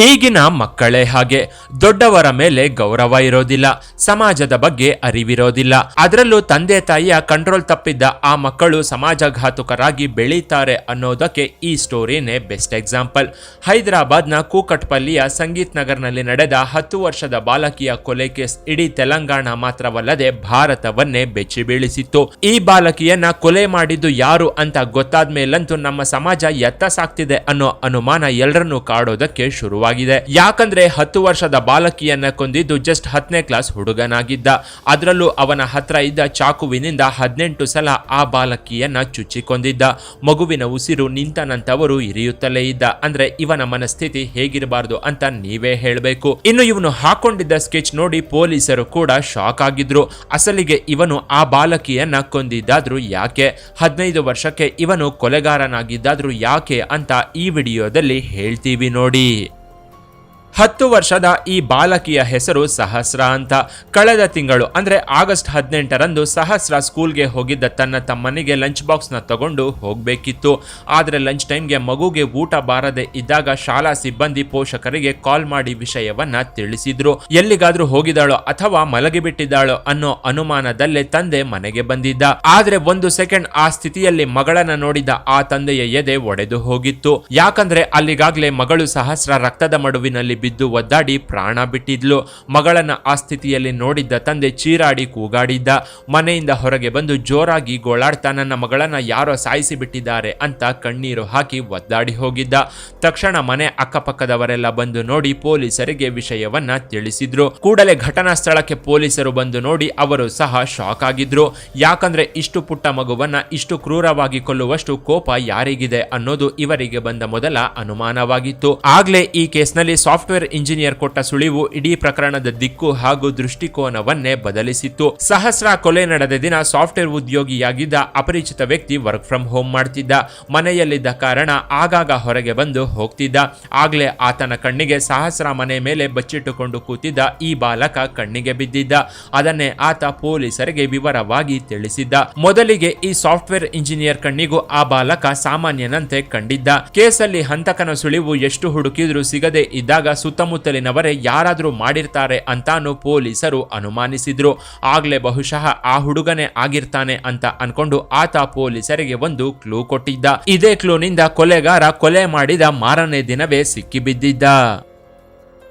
ಈಗಿನ ಮಕ್ಕಳೇ ಹಾಗೆ. ದೊಡ್ಡವರ ಮೇಲೆ ಗೌರವ ಇರೋದಿಲ್ಲ. ಸಮಾಜದ ಬಗ್ಗೆ ಅರಿವಿರೋದಿಲ್ಲ. ಅದರಲ್ಲೂ ತಂದೆ ತಾಯಿಯ ಕಂಟ್ರೋಲ್ ತಪ್ಪಿದ್ದ ಆ ಮಕ್ಕಳು ಸಮಾಜಘಾತುಕರಾಗಿ ಬೆಳೀತಾರೆ ಅನ್ನೋದಕ್ಕೆ ಈ ಸ್ಟೋರಿನೇ ಬೆಸ್ಟ್ ಎಕ್ಸಾಂಪಲ್ ಹೈದರಾಬಾದ್ನ ಕೂಕಟ್ಪಲ್ಲಿಯ ಸಂಗೀತ್ ನಗರ್ನಲ್ಲಿ ನಡೆದ ಹತ್ತು ವರ್ಷದ ಬಾಲಕಿಯ ಕೊಲೆ ಕೇಸ್ ಇಡೀ ತೆಲಂಗಾಣ ಮಾತ್ರವಲ್ಲದೆ ಭಾರತವನ್ನೇ ಬೆಚ್ಚಿ ಬೀಳಿಸಿತ್ತು. ಈ ಬಾಲಕಿಯನ್ನ ಕೊಲೆ ಮಾಡಿದ್ದು ಯಾರು ಅಂತ ಗೊತ್ತಾದ ಮೇಲಂತೂ ನಮ್ಮ ಸಮಾಜ ಎತ್ತ ಸಾಕ್ತಿದೆ ಅನ್ನೋ ಅನುಮಾನ ಎಲ್ಲರನ್ನೂ ಕಾಡೋದಕ್ಕೆ ಶುರುವಾಗಿದೆ. ಯಾಕಂದ್ರೆ ಹತ್ತು ವರ್ಷದ ಬಾಲಕಿಯನ್ನ ಕೊಂದಿದ್ದು ಜಸ್ಟ್ ಹತ್ತನೇ ಕ್ಲಾಸ್ ಹುಡುಗನಾಗಿದ್ದ. ಅದರಲ್ಲೂ ಅವನ ಹತ್ರ ಇದ್ದ ಚಾಕುವಿನಿಂದ ಹದಿನೆಂಟು ಸಲ ಆ ಬಾಲಕಿಯನ್ನ ಚುಚ್ಚಿಕೊಂಡಿದ್ದ. ಮಗುವಿನ ಉಸಿರು ನಿಂತನಂತವರು ಇರಿಯುತ್ತಲೇ ಇದ್ದ. ಅಂದ್ರೆ ಇವನ ಮನಸ್ಥಿತಿ ಹೇಗಿರಬಾರ್ದು ಅಂತ ನೀವೇ ಹೇಳಬೇಕು. ಇನ್ನು ಇವನು ಹಾಕೊಂಡಿದ್ದ ಸ್ಕೆಚ್ ನೋಡಿ ಪೊಲೀಸರು ಕೂಡ ಶಾಕ್ ಆಗಿದ್ರು. ಅಸಲಿಗೆ ಇವನು ಆ ಬಾಲಕಿಯನ್ನ ಕೊಂದಿದ್ದಾದ್ರೂ ಯಾಕೆ? ಹದಿನೈದು ವರ್ಷಕ್ಕೆ ಇವನು ಕೊಲೆಗಾರನಾಗಿದ್ದಾದ್ರೂ ಯಾಕೆ ಅಂತ ಈ ವಿಡಿಯೋದಲ್ಲಿ ಹೇಳ್ತೀವಿ ನೋಡಿ. ಹತ್ತು ವರ್ಷದ ಈ ಬಾಲಕಿಯ ಹೆಸರು ಸಹಸ್ರ ಅಂತ. ಕಳೆದ ತಿಂಗಳು, ಅಂದ್ರೆ ಆಗಸ್ಟ್ ಹದಿನೆಂಟರಂದು ಸಹಸ್ರ ಸ್ಕೂಲ್ಗೆ ಹೋಗಿದ್ದ ತನ್ನ ತಮ್ಮನಿಗೆ ಲಂಚ್ ಬಾಕ್ಸ್ನ ತಗೊಂಡು ಹೋಗಬೇಕಿತ್ತು. ಆದರೆ ಲಂಚ್ ಟೈಮ್ಗೆ ಮಗುಗೆ ಊಟ ಬಾರದೆ ಇದ್ದಾಗ ಶಾಲಾ ಸಿಬ್ಬಂದಿ ಪೋಷಕರಿಗೆ ಕಾಲ್ ಮಾಡಿ ವಿಷಯವನ್ನ ತಿಳಿಸಿದ್ರು. ಎಲ್ಲಿಗಾದ್ರೂ ಹೋಗಿದ್ದಾಳೋ ಅಥವಾ ಮಲಗಿಬಿಟ್ಟಿದ್ದಾಳೋ ಅನ್ನೋ ಅನುಮಾನದಲ್ಲೇ ತಂದೆ ಮನೆಗೆ ಬಂದಿದ್ದ. ಆದ್ರೆ ಒಂದು ಸೆಕೆಂಡ್ ಆ ಸ್ಥಿತಿಯಲ್ಲಿ ಮಗಳನ್ನ ನೋಡಿದ ಆ ತಂದೆಯ ಎದೆ ಒಡೆದು ಹೋಗಿತ್ತು. ಯಾಕಂದ್ರೆ ಅಲ್ಲಿಗಾಗ್ಲೇ ಮಗಳು ಸಹಸ್ರ ರಕ್ತದ ಮಡುವಿನಲ್ಲಿ ಬಿದ್ದು ಒದ್ದಾಡಿ ಪ್ರಾಣ ಬಿಟ್ಟಿದ್ಲು. ಮಗಳನ್ನ ಆ ಸ್ಥಿತಿಯಲ್ಲಿ ನೋಡಿದ್ದ ತಂದೆ ಚೀರಾಡಿ ಕೂಗಾಡಿದ್ದ. ಮನೆಯಿಂದ ಹೊರಗೆ ಬಂದು ಜೋರಾಗಿ ಗೋಳಾಡ್ತಾ ನನ್ನ ಮಗಳನ್ನ ಯಾರೋ ಸಾಯಿಸಿ ಬಿಟ್ಟಿದ್ದಾರೆ ಅಂತ ಕಣ್ಣೀರು ಹಾಕಿ ಒದ್ದಾಡಿ ಹೋಗಿದ್ದ. ತಕ್ಷಣ ಮನೆ ಅಕ್ಕಪಕ್ಕದವರೆಲ್ಲ ಬಂದು ನೋಡಿ ಪೊಲೀಸರಿಗೆ ವಿಷಯವನ್ನ ತಿಳಿಸಿದ್ರು. ಕೂಡಲೇ ಘಟನಾ ಸ್ಥಳಕ್ಕೆ ಪೊಲೀಸರು ಬಂದು ನೋಡಿ ಅವರು ಸಹ ಶಾಕ್ ಆಗಿದ್ರು. ಯಾಕಂದ್ರೆ ಇಷ್ಟು ಪುಟ್ಟ ಮಗುವನ್ನ ಇಷ್ಟು ಕ್ರೂರವಾಗಿ ಕೊಲ್ಲುವಷ್ಟು ಕೋಪ ಯಾರಿಗಿದೆ ಅನ್ನೋದು ಇವರಿಗೆ ಬಂದ ಮೊದಲ ಅನುಮಾನವಾಗಿತ್ತು. ಆಗ್ಲೇ ಈ ಕೇಸ್ನಲ್ಲಿ ಸಾಫ್ಟ್ವೇರ್ ಇಂಜಿನಿಯರ್ ಕೊಟ್ಟ ಸುಳಿವು ಇಡೀ ಪ್ರಕರಣದ ದಿಕ್ಕು ಹಾಗೂ ದೃಷ್ಟಿಕೋನವನ್ನೇ ಬದಲಿಸಿತ್ತು. ಸಹಸ್ರ ಕೊಲೆ ನಡೆದ ದಿನ ಸಾಫ್ಟ್ವೇರ್ ಉದ್ಯೋಗಿಯಾಗಿದ್ದ ಅಪರಿಚಿತ ವ್ಯಕ್ತಿ ವರ್ಕ್ ಫ್ರಮ್ ಹೋಮ್ ಮಾಡ್ತಿದ್ದ. ಮನೆಯಲ್ಲಿದ್ದ ಕಾರಣ ಆಗಾಗ ಹೊರಗೆ ಬಂದು ಹೋಗ್ತಿದ್ದ. ಆಗ್ಲೇ ಆತನ ಕಣ್ಣಿಗೆ ಸಹಸ್ರ ಮನೆ ಮೇಲೆ ಬಚ್ಚಿಟ್ಟುಕೊಂಡು ಕೂತಿದ್ದ ಈ ಬಾಲಕ ಕಣ್ಣಿಗೆ ಬಿದ್ದಿದ್ದ. ಅದನ್ನೇ ಆತ ಪೊಲೀಸರಿಗೆ ವಿವರವಾಗಿ ತಿಳಿಸಿದ್ದ. ಮೊದಲಿಗೆ ಈ ಸಾಫ್ಟ್ವೇರ್ ಇಂಜಿನಿಯರ್ ಕಣ್ಣಿಗೂ ಆ ಬಾಲಕ ಸಾಮಾನ್ಯನಂತೆ ಕಂಡಿದ್ದ. ಕೇಸಲ್ಲಿ ಹಂತಕನ ಸುಳಿವು ಎಷ್ಟು ಹುಡುಕಿದ್ರೂ ಸಿಗದೆ ಇದ್ದಾಗ ಸುತ್ತಮುತ್ತಲಿನವರೇ ಯಾರಾದರೂ ಮಾಡಿರ್ತಾರೆ ಅಂತಾನು ಪೊಲೀಸರು ಅನುಮಾನಿಸಿದ್ರು. ಆಗ್ಲೇ ಬಹುಶಃ ಆ ಹುಡುಗನೇ ಆಗಿರ್ತಾನೆ ಅಂತ ಅನ್ಕೊಂಡು ಆತ ಪೊಲೀಸರಿಗೆ ಒಂದು ಕ್ಲೂ ಕೊಟ್ಟಿದ್ದ. ಇದೇ ಕ್ಲೂನಿಂದ ಕೊಲೆಗಾರ ಕೊಲೆ ಮಾಡಿದ ಮಾರನೇ ದಿನವೇ ಸಿಕ್ಕಿಬಿದ್ದಿದ್ದ.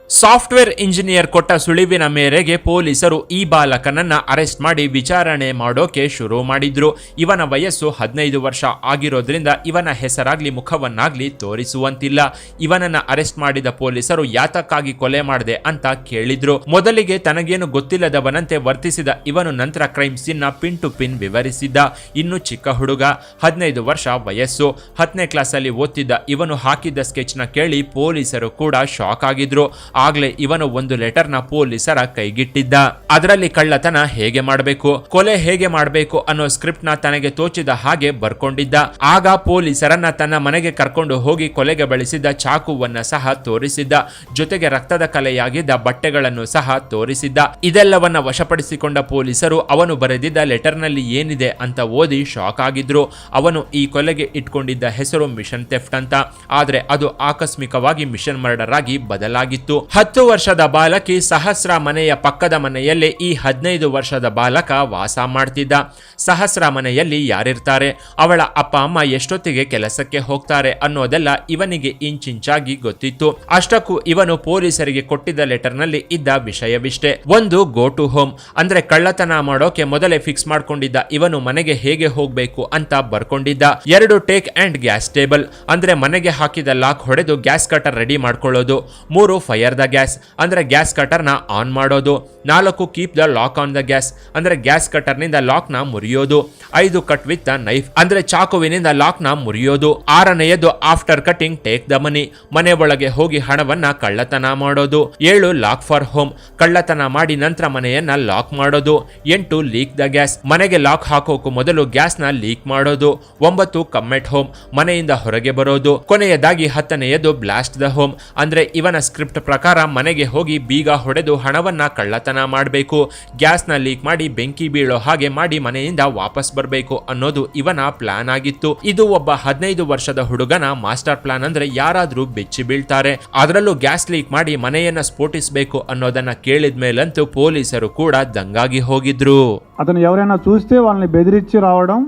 ಸಾಫ್ಟ್ವೇರ್ ಇಂಜಿನಿಯರ್ ಕೊಟ್ಟ ಸುಳಿವಿನ ಮೇರೆಗೆ ಪೊಲೀಸರು ಈ ಬಾಲಕನನ್ನ ಅರೆಸ್ಟ್ ಮಾಡಿ ವಿಚಾರಣೆ ಮಾಡೋಕೆ ಶುರು ಮಾಡಿದ್ರು. ಇವನ ವಯಸ್ಸು ಹದಿನೈದು ವರ್ಷ ಆಗಿರೋದ್ರಿಂದ ಇವನ ಹೆಸರಾಗ್ಲಿ ಮುಖವನ್ನಾಗ್ಲಿ ತೋರಿಸುವಂತಿಲ್ಲ. ಇವನನ್ನ ಅರೆಸ್ಟ್ ಮಾಡಿದ ಪೊಲೀಸರು ಯಾತಕ್ಕಾಗಿ ಕೊಲೆ ಮಾಡಿದೆ ಅಂತ ಕೇಳಿದ್ರು. ಮೊದಲಿಗೆ ತನಗೇನು ಗೊತ್ತಿಲ್ಲದವನಂತೆ ವರ್ತಿಸಿದ ಇವನು ನಂತರ ಕ್ರೈಮ್ ಸೀನ್ನ ಪಿನ್ ಟು ಪಿನ್ ವಿವರಿಸಿದ್ದ. ಇನ್ನು ಚಿಕ್ಕ ಹುಡುಗ, ಹದಿನೈದು ವರ್ಷ ವಯಸ್ಸು. ಹತ್ತನೇ ಕ್ಲಾಸಲ್ಲಿ ಓದ್ತಿದ್ದ ಇವನು ಹಾಕಿದ್ದ ಸ್ಕೆಚ್ನ ಕೇಳಿ ಪೊಲೀಸರು ಕೂಡ ಶಾಕ್ ಆಗಿದ್ರು. ಆಗ್ಲೇ ಇವನು ಒಂದು ಲೆಟರ್ನ ಪೊಲೀಸರ ಕೈಗಿಟ್ಟಿದ್ದ. ಅದರಲ್ಲಿ ಕಳ್ಳತನ ಹೇಗೆ ಮಾಡಬೇಕು, ಕೊಲೆ ಹೇಗೆ ಮಾಡಬೇಕು ಅನ್ನೋ ಸ್ಕ್ರಿಪ್ಟ್ನ ತನಗೆ ತೋಚಿದ ಹಾಗೆ ಬರ್ಕೊಂಡಿದ್ದ. ಆಗ ಪೊಲೀಸರನ್ನ ತನ್ನ ಮನೆಗೆ ಕರ್ಕೊಂಡು ಹೋಗಿ ಕೊಲೆಗೆ ಬಳಸಿದ್ದ ಚಾಕುವನ್ನ ಸಹ ತೋರಿಸಿದ್ದ. ಜೊತೆಗೆ ರಕ್ತದ ಕಲೆಯಾಗಿದ್ದ ಬಟ್ಟೆಗಳನ್ನು ಸಹ ತೋರಿಸಿದ್ದ. ಇದೆಲ್ಲವನ್ನ ವಶಪಡಿಸಿಕೊಂಡ ಪೊಲೀಸರು ಅವನು ಬರೆದಿದ್ದ ಲೆಟರ್ನಲ್ಲಿ ಏನಿದೆ ಅಂತ ಓದಿ ಶಾಕ್ ಆಗಿದ್ರು. ಅವನು ಈ ಕೊಲೆಗೆ ಇಟ್ಕೊಂಡಿದ್ದ ಹೆಸರು ಮಿಷನ್ ಥೆಫ್ಟ್ ಅಂತ. ಆದರೆ ಅದು ಆಕಸ್ಮಿಕವಾಗಿ ಮಿಷನ್ ಮರ್ಡರ್ ಆಗಿ ಬದಲಾಗಿತ್ತು. ಹತ್ತು ವರ್ಷದ ಬಾಲಕಿ ಸಹಸ್ರ ಮನೆಯ ಪಕ್ಕದ ಮನೆಯಲ್ಲಿ ಈ ಹದಿನೈದು ವರ್ಷದ ಬಾಲಕ ವಾಸ ಮಾಡ್ತಿದ್ದ. ಸಹಸ್ರ ಮನೆಯಲ್ಲಿ ಯಾರಿರ್ತಾರೆ? ಅವಳ ಅಪ್ಪ, ಅಮ್ಮ ಎಷ್ಟೊತ್ತಿಗೆ ಕೆಲಸಕ್ಕೆ ಹೋಗ್ತಾರೆ ಅನ್ನೋದೆಲ್ಲ ಇವನಿಗೆ ಇಂಚಿಂಚಾಗಿ ಗೊತ್ತಿತ್ತು. ಅಷ್ಟಕ್ಕೂ ಇವನು ಪೊಲೀಸರಿಗೆ ಕೊಟ್ಟಿದ್ದ ಲೆಟರ್ನಲ್ಲಿ ಇದ್ದ ವಿಷಯವಿಷ್ಟೇ. ಒಂದು ಗೋ ಟು ಹೋಮ್ ಅಂದ್ರೆ ಕಳ್ಳತನ ಮಾಡೋಕೆ ಮೊದಲೇ ಫಿಕ್ಸ್ ಮಾಡ್ಕೊಂಡಿದ್ದ ಇವನು ಮನೆಗೆ ಹೇಗೆ ಹೋಗ್ಬೇಕು ಅಂತ ಬರ್ಕೊಂಡಿದ್ದ. ಎರಡು ಟೇಕ್ ಅಂಡ್ ಗ್ಯಾಸ್ ಟೇಬಲ್ ಅಂದ್ರೆ ಮನೆಗೆ ಹಾಕಿದ ಲಾಕ್ ಹೊಡೆದು ಗ್ಯಾಸ್ ಕಟರ್ ರೆಡಿ ಮಾಡ್ಕೊಳ್ಳೋದು. ಮೂರು ಫೈರ್ ದ ಗ್ಯಾಸ್ ಅಂದ್ರೆ ಗ್ಯಾಸ್ ಕಟರ್ನ ಆನ್ ಮಾಡೋದು. ನಾಲ್ಕು keep the lock on the gas ಅಂದ್ರೆ ಗ್ಯಾಸ್ ಕಟರ್ನಿಂದ ಲಾಕ್ನ ಮುರಿಯೋದು. ಐದು ಕಟ್ ವಿತ್ ದ ನೈಫ್ ಅಂದ್ರೆ ಚಾಕುವಿನಿಂದ ಲಾಕ್ನ ಮುರಿಯೋದು. ಆರನೆಯದು after cutting take the money ಮನೆ ಒಳಗೆ ಹೋಗಿ ಹಣವನ್ನ ಕಳ್ಳತನ ಮಾಡೋದು. ಏಳು ಲಾಕ್ ಫಾರ್ ಹೋಮ್ ಕಳ್ಳತನ ಮಾಡಿ ನಂತರ ಮನೆಯನ್ನ ಲಾಕ್ ಮಾಡೋದು. ಎಂಟು ಲೀಕ್ ದ ಗ್ಯಾಸ್ ಮನೆಗೆ ಲಾಕ್ ಹಾಕೋಕು ಮೊದಲು ಗ್ಯಾಸ್ನ ಲೀಕ್ ಮಾಡೋದು. ಒಂಬತ್ತು ಕಮ್ಮೆಟ್ ಹೋಮ್ ಮನೆಯಿಂದ ಹೊರಗೆ ಬರೋದು. ಕೊನೆಯದಾಗಿ ಹತ್ತನೆಯದು ಬ್ಲಾಸ್ಟ್ ದ ಹೋಮ್ ಅಂದ್ರೆ ಇವನ ಸ್ಕ್ರಿಪ್ಟ್ ಪ್ರಕಾರ ಪ್ರಕಾರ ಮನೆಗೆ ಹೋಗಿ ಬೀಗ ಹೊಡೆದು ಹಣವನ್ನ ಕಳ್ಳತನ ಮಾಡಬೇಕು. ಗ್ಯಾಸ್ನ ಲೀಕ್ ಮಾಡಿ ಬೆಂಕಿ ಬೀಳೋ ಹಾಗೆ ಮಾಡಿ ಮನೆಯಿಂದ ವಾಪಸ್ ಬರಬೇಕು ಅನ್ನೋದು ಇವನ ಪ್ಲಾನ್ ಆಗಿತ್ತು. ಇದು ಒಬ್ಬ ಹದಿನೈದು ವರ್ಷದ ಹುಡುಗನ ಮಾಸ್ಟರ್ ಪ್ಲಾನ್ ಅಂದ್ರೆ ಯಾರಾದ್ರೂ ಬೆಚ್ಚಿ ಬೀಳ್ತಾರೆ. ಅದರಲ್ಲೂ ಗ್ಯಾಸ್ ಲೀಕ್ ಮಾಡಿ ಮನೆಯನ್ನ ಸ್ಫೋಟಿಸಬೇಕು ಅನ್ನೋದನ್ನ ಕೇಳಿದ ಮೇಲಂತೂ ಪೊಲೀಸರು ಕೂಡ ದಂಗಾಗಿ ಹೋಗಿದ್ರು. ಅದನ್ನು ಎವರೇನ చూస్తే వాళ్ళని ಬೆದರಿಚ್ಚಿ రావడం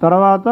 ತರವಾತ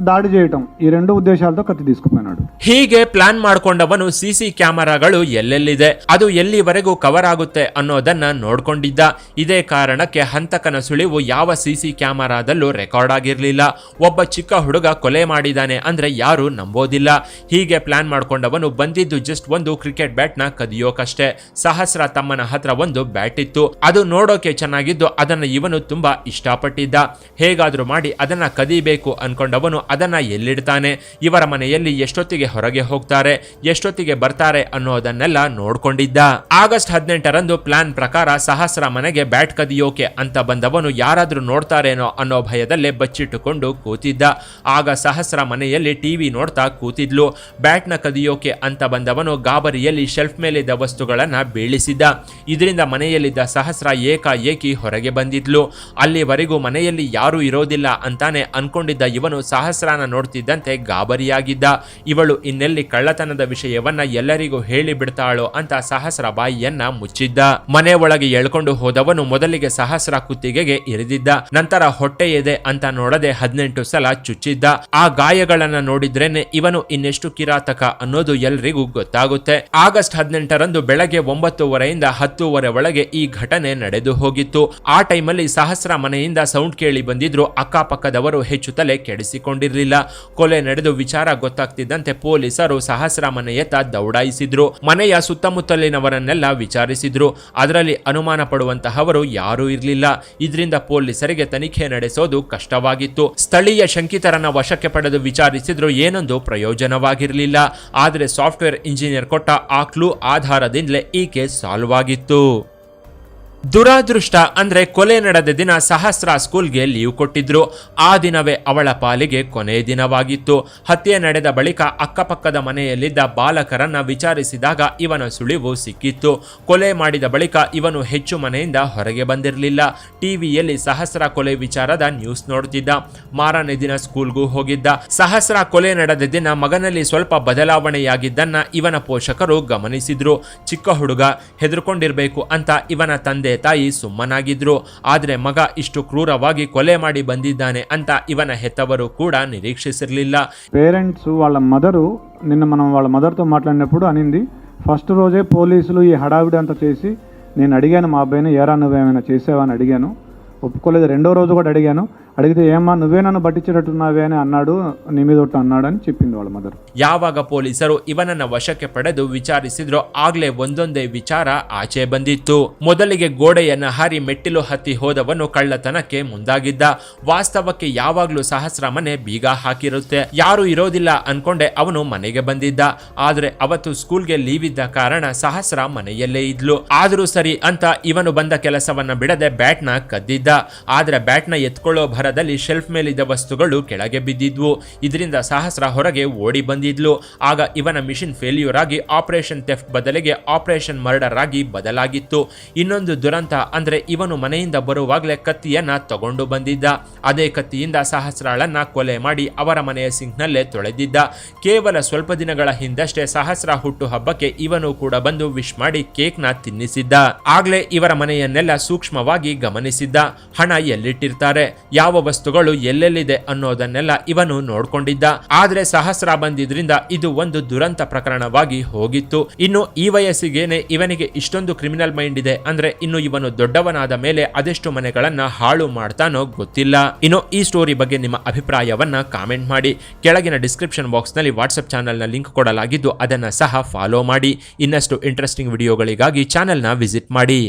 దాడి చేయటం ఈ రెండు ఉద్దేశాలతో కత్తి తీసుకుపోయినాడు ಹೀಗೆ ಪ್ಲಾನ್ ಮಾಡ್ಕೊಂಡವನು ಸಿಸಿ ಕ್ಯಾಮೆರಾಗಳು ಎಲ್ಲೆಲ್ಲಿದೆ ಅದು ಎಲ್ಲಿವರೆಗೂ ಕವರ್ ಆಗುತ್ತೆ ಅನ್ನೋದನ್ನ ನೋಡ್ಕೊಂಡಿದ್ದ ಇದೇ ಕಾರಣಕ್ಕೆ ಹಂತಕನ ಸುಳಿವು ಯಾವ ಸಿಸಿ ಕ್ಯಾಮೆರಾದಲ್ಲೂ ರೆಕಾರ್ಡ್ ಆಗಿರ್ಲಿಲ್ಲ ಒಬ್ಬ ಚಿಕ್ಕ ಹುಡುಗ ಕೊಲೆ ಮಾಡಿದಾನೆ ಅಂದ್ರೆ ಯಾರು ನಂಬೋದಿಲ್ಲ ಹೀಗೆ ಪ್ಲಾನ್ ಮಾಡ್ಕೊಂಡವನು ಬಂದಿದ್ದು ಜಸ್ಟ್ ಒಂದು ಕ್ರಿಕೆಟ್ ಬ್ಯಾಟ್ ನ ಕದಿಯೋಕಷ್ಟೇ ಸಹಸ್ರ ತಮ್ಮನ ಹತ್ರ ಒಂದು ಬ್ಯಾಟ್ ಇತ್ತು ಅದು ನೋಡೋಕೆ ಚೆನ್ನಾಗಿದ್ದು ಅದನ್ನ ಇವನು ತುಂಬಾ ಇಷ್ಟಪಟ್ಟಿದ್ದ ಹೇಗಾದ್ರೂ ಮಾಡಿ ಅದನ್ನ ಕದಿಬೇಕು ಅನ್ಕೊಂಡವನು ಅದನ್ನ ಎಲ್ಲಿಡ್ತಾನೆ? ಇವರ ಮನೆಯಲ್ಲಿ ಎಷ್ಟೊತ್ತಿಗೆ ಹೊರಗೆ ಹೋಗ್ತಾರೆ? ಎಷ್ಟೊತ್ತಿಗೆ ಬರ್ತಾರೆ ಅನ್ನೋದನ್ನೆಲ್ಲ ನೋಡ್ಕೊಂಡಿದ್ದ. ಆಗಸ್ಟ್ ಹದಿನೆಂಟರಂದು ಪ್ಲಾನ್ ಪ್ರಕಾರ ಸಹಸ್ರ ಮನೆಗೆ ಬ್ಯಾಟ್ ಕದಿಯೋಕೆ ಅಂತ ಬಂದವನು ಯಾರಾದ್ರೂ ನೋಡ್ತಾರೇನೋ ಅನ್ನೋ ಭಯದಲ್ಲೇ ಬಚ್ಚಿಟ್ಟುಕೊಂಡು ಕೂತಿದ್ದ. ಆಗ ಸಹಸ್ರ ಮನೆಯಲ್ಲಿ ಟಿವಿ ನೋಡ್ತಾ ಕೂತಿದ್ಲು. ಬ್ಯಾಟ್ನ ಕದಿಯೋಕೆ ಅಂತ ಬಂದವನು ಗಾಬರಿಯಲ್ಲಿ ಶೆಲ್ಫ್ ಮೇಲಿದ್ದ ವಸ್ತುಗಳನ್ನು ಬೀಳಿಸಿದ್ದ. ಇದರಿಂದ ಮನೆಯಲ್ಲಿದ್ದ ಸಹಸ್ರ ಏಕಾಏಕಿ ಹೊರಗೆ ಬಂದಿದ್ಲು. ಅಲ್ಲಿವರೆಗೂ ಮನೆಯಲ್ಲಿ ಯಾರೂ ಇರೋದಿಲ್ಲ ಅಂತಾನೆ ಅನ್ಕೊಂಡಿದ್ದ ಇವನು ಸಹಸ್ರನ ನೋಡ್ತಿದ್ದಂತೆ ಗಾಬರಿಯಾಗಿದ್ದ. ಇವಳು ಇನ್ನೆಲ್ಲಿ ಕಳ್ಳತನದ ವಿಷಯವನ್ನ ಎಲ್ಲರಿಗೂ ಹೇಳಿ ಬಿಡ್ತಾಳೋ ಅಂತ ಸಹಸ್ರ ಬಾಯಿಯನ್ನ ಮುಚ್ಚಿದ್ದ. ಮನೆ ಒಳಗೆ ಎಳ್ಕೊಂಡು ಹೋದವನು ಮೊದಲಿಗೆ ಸಹಸ್ರ ಕುತ್ತಿಗೆಗೆ ಇರಿದಿದ್ದ. ನಂತರ ಹೊಟ್ಟೆ ಎದೆ ಅಂತ ನೋಡದೆ ಹದಿನೆಂಟು ಸಲ ಚುಚ್ಚಿದ್ದ. ಆ ಗಾಯಗಳನ್ನ ನೋಡಿದ್ರೇನೆ ಇವನು ಇನ್ನೆಷ್ಟು ಕಿರಾತಕ ಅನ್ನೋದು ಎಲ್ರಿಗೂ ಗೊತ್ತಾಗುತ್ತೆ. ಆಗಸ್ಟ್ ಹದಿನೆಂಟರಂದು ಬೆಳಗ್ಗೆ ಒಂಬತ್ತುವರೆಯಿಂದ ಹತ್ತುವರೆ ಒಳಗೆ ಈ ಘಟನೆ ನಡೆದು ಹೋಗಿತ್ತು. ಆ ಟೈಮಲ್ಲಿ ಸಹಸ್ರ ಮನೆಯಿಂದ ಸೌಂಡ್ ಕೇಳಿ ಬಂದಿದ್ರು. ಅಕ್ಕಪಕ್ಕದವರು ಹೆಚ್ಚು ತಲೆ ಕೆಡಿಸಿಕೊಂಡಿರ್ಲಿಲ್ಲ ಕೊಲೆ ನಡೆದು ವಿಚಾರ ಗೊತ್ತಾಗ್ತಿದ್ದಂತೆ ಪೊಲೀಸರು ಸಹಸ್ರ ಮನೆಯತ್ತ ದೌಡಾಯಿಸಿದ್ರು. ಮನೆಯ ಸುತ್ತಮುತ್ತಲಿನವರನ್ನೆಲ್ಲ ವಿಚಾರಿಸಿದ್ರು. ಅದರಲ್ಲಿ ಅನುಮಾನ ಪಡುವಂತಹವರು ಯಾರೂ ಇರಲಿಲ್ಲ. ಇದರಿಂದ ಪೊಲೀಸರಿಗೆ ತನಿಖೆ ನಡೆಸೋದು ಕಷ್ಟವಾಗಿತ್ತು. ಸ್ಥಳೀಯ ಶಂಕಿತರನ್ನ ವಶಕ್ಕೆ ಪಡೆದು ವಿಚಾರಿಸಿದ್ರು ಏನೊಂದು ಪ್ರಯೋಜನವಾಗಿರಲಿಲ್ಲ. ಆದರೆ ಸಾಫ್ಟ್ವೇರ್ ಇಂಜಿನಿಯರ್ ಕೊಟ್ಟ ಆ ಕ್ಲೂ ಆಧಾರದಿಂದಲೇ ಈ ಕೇಸ್ ಸಾಲ್ವ್ ಆಗಿತ್ತು. ದುರಾದೃಷ್ಟ ಅಂದ್ರೆ ಕೊಲೆ ನಡೆದ ದಿನ ಸಹಸ್ರ ಸ್ಕೂಲ್ಗೆ ಲೀವ್ ಕೊಟ್ಟಿದ್ರು. ಆ ದಿನವೇ ಅವಳ ಪಾಲಿಗೆ ಕೊನೆ ದಿನವಾಗಿತ್ತು. ಹತ್ಯೆ ನಡೆದ ಬಳಿಕ ಅಕ್ಕಪಕ್ಕದ ಮನೆಯಲ್ಲಿದ್ದ ಬಾಲಕರನ್ನ ವಿಚಾರಿಸಿದಾಗ ಇವನ ಸುಳಿವು ಸಿಕ್ಕಿತ್ತು. ಕೊಲೆ ಮಾಡಿದ ಬಳಿಕ ಇವನು ಹೆಚ್ಚು ಮನೆಯಿಂದ ಹೊರಗೆ ಬಂದಿರಲಿಲ್ಲ. ಟಿವಿಯಲ್ಲಿ ಸಹಸ್ರ ಕೊಲೆ ವಿಚಾರದ ನ್ಯೂಸ್ ನೋಡ್ತಿದ್ದ ಮಾರನೇ ದಿನ ಸ್ಕೂಲ್ಗೂ ಹೋಗಿದ್ದ. ಸಹಸ್ರ ಕೊಲೆ ನಡೆದ ದಿನ ಮಗನಲ್ಲಿ ಸ್ವಲ್ಪ ಬದಲಾವಣೆಯಾಗಿದ್ದನ್ನ ಇವನ ಪೋಷಕರು ಗಮನಿಸಿದ್ರು. ಚಿಕ್ಕ ಹುಡುಗ, ಹೆದರ್ಕೊಂಡಿರ್ಬೇಕು ಅಂತ ಇವನ ತಂದೆ ತಂದೆ ತಾಯಿ ಸುಮ್ಮನಾಗಿದ್ರು. ಆದರೆ ಮಗ ಇಷ್ಟು ಕ್ರೂರವಾಗಿ ಕೊಲೆ ಮಾಡಿ ಬಂದಿದ್ದಾನೆ ಅಂತ ಇವನ ಹೆತ್ತವರು ಕೂಡ ನಿರೀಕ್ಷಿಸಿರಲಿಲ್ಲ. పేరెంట్స్ వాళ్ళ మదరు నిన్న మనం వాళ్ళ మదర్తో మాట్లాడినప్పుడు అనింది ఫస్ట్ రోజే పోలీసులు ఈ హడావిడి అంతా చేసి నేను అడిగాను మా అబ్బాయిని ఏరా నువ్వేమైనా చేసావా? అని అడిగాను. ఒప్పుకోలేదు. రెండో రోజు కూడా అడిగాను. అడిగితే ఏమ్మా నువ్వే నన్ను పట్టించేటట్టున్నావే అని అన్నాడు నీ మీద ఒట్టు అన్నాడు అని చెప్పింది వాళ్ళ మదర్ ಯಾವಾಗ ಪೊಲೀಸರು ಇವನನ್ನ ವಶಕ್ಕೆ ಪಡೆದು ವಿಚಾರಿಸಿದ್ರೋ ಆಗ್ಲೇ ಒಂದೊಂದೇ ವಿಚಾರ ಆಚೆ ಬಂದಿತ್ತು ಮೊದಲಿಗೆ ಗೋಡೆಯನ್ನ ಹಾರಿ ಮೆಟ್ಟಿಲು ಹತ್ತಿ ಹೋದವನು ಕಳ್ಳತನಕ್ಕೆ ಮುಂದಾಗಿದ್ದ ವಾಸ್ತವಕ್ಕೆ ಯಾವಾಗ್ಲೂ ಸಹಸ್ರ ಮನೆ ಬೀಗ ಹಾಕಿರುತ್ತೆ ಯಾರು ಇರೋದಿಲ್ಲ ಅನ್ಕೊಂಡೆ ಅವನು ಮನೆಗೆ ಬಂದಿದ್ದ ಆದ್ರೆ ಅವತ್ತು ಸ್ಕೂಲ್ಗೆ ಲೀವ್ ಇದ್ದ ಕಾರಣ ಸಹಸ್ರ ಮನೆಯಲ್ಲೇ ಇದ್ಲು ಆದ್ರೂ ಸರಿ ಅಂತ ಇವನು ಬಂದ ಕೆಲಸವನ್ನ ಬಿಡದೆ ಬ್ಯಾಟ್ನ ಕದ್ದಿದ್ದ ಆದ್ರೆ ಬ್ಯಾಟ್ನ ಎತ್ಕೊಳ್ಳೋ ಭರದಲ್ಲಿ ಶೆಲ್ಫ್ ಮೇಲಿದ್ದ ವಸ್ತುಗಳು ಕೆಳಗೆ ಬಿದ್ದಿದ್ವು. ಇದರಿಂದ ಸಹಸ್ರ ಹೊರಗೆ ಓಡಿ ಬಂದಿದ್ಲು. ಆಗ ಇವನ ಮಿಷಿನ್ ಫೇಲ್ಯೂರ್ ಆಗಿ ಆಪರೇಷನ್ ಥೆಫ್ಟ್ ಬದಲಿಗೆ ಆಪರೇಷನ್ ಮರ್ಡರ್ ಆಗಿ ಬದಲಾಗಿತ್ತು. ಇನ್ನೊಂದು ದುರಂತ ಅಂದ್ರೆ ಇವನು ಮನೆಯಿಂದ ಬರುವಾಗಲೇ ಕತ್ತಿಯನ್ನ ತಗೊಂಡು ಬಂದಿದ್ದ. ಅದೇ ಕತ್ತಿಯಿಂದ ಸಹಸ್ರಾಳನ್ನ ಕೊಲೆ ಮಾಡಿ ಅವರ ಮನೆಯ ಸಿಂಕ್ನಲ್ಲೇ ತೊಳೆದಿದ್ದ. ಕೇವಲ ಸ್ವಲ್ಪ ದಿನಗಳ ಹಿಂದಷ್ಟೇ ಸಹಸ್ರ ಹುಟ್ಟು ಹಬ್ಬಕ್ಕೆ ಇವನು ಕೂಡ ಬಂದು ವಿಶ್ ಮಾಡಿ ಕೇಕ್ನ ತಿನ್ನಿಸಿದ್ದ. ಆಗ್ಲೇ ಇವರ ಮನೆಯನ್ನೆಲ್ಲ ಸೂಕ್ಷ್ಮವಾಗಿ ಗಮನಿಸಿದ್ದ. ಹಣ ಎಲ್ಲಿಟ್ಟಿರ್ತಾರೆ? ಯಾವ ವಸ್ತುಗಳು ಎಲ್ಲೆಲ್ಲಿದೆ ಅನ್ನೋದನ್ನೆಲ್ಲ ಇವನು ನೋಡ್ಕೊಂಡಿದ್ದ. ಆದ್ರೆ ಸಹಸ್ರ ಬಂದಿದ್ರಿಂದ ಇದು ಒಂದು ದುರಂತ ಪ್ರಕರಣವಾಗಿ ಹೋಗಿತ್ತು. ಇನ್ನು ಈ ವಯಸ್ಸಿಗೇನೆ ಇವನಿಗೆ ಇಷ್ಟೊಂದು ಕ್ರಿಮಿನಲ್ ಮೈಂಡ್ ಇದೆ ಅಂದ್ರೆ ಇನ್ನು ಇವನು ದೊಡ್ಡವನಾದ ಮೇಲೆ ಅದೆಷ್ಟು ಮನೆಗಳನ್ನ ಹಾಳು ಮಾಡ್ತಾನೋ ಗೊತ್ತಿಲ್ಲ. ಇನ್ನು ಈ ಸ್ಟೋರಿ ಬಗ್ಗೆ ನಿಮ್ಮ ಅಭಿಪ್ರಾಯವನ್ನ ಕಾಮೆಂಟ್ ಮಾಡಿ. ಕೆಳಗಿನ ಡಿಸ್ಕ್ರಿಪ್ಷನ್ ಬಾಕ್ಸ್ನಲ್ಲಿ ವಾಟ್ಸ್ಆಪ್ ಚಾನೆಲ್ನ ಲಿಂಕ್ ಕೊಡಲಾಗಿದ್ದು ಅದನ್ನ ಸಹ ಫಾಲೋ ಮಾಡಿ. ಇನ್ನಷ್ಟು ಇಂಟ್ರೆಸ್ಟಿಂಗ್ ವಿಡಿಯೋಗಳಿಗಾಗಿ ಚಾನೆಲ್ನ ವಿಸಿಟ್ ಮಾಡಿ.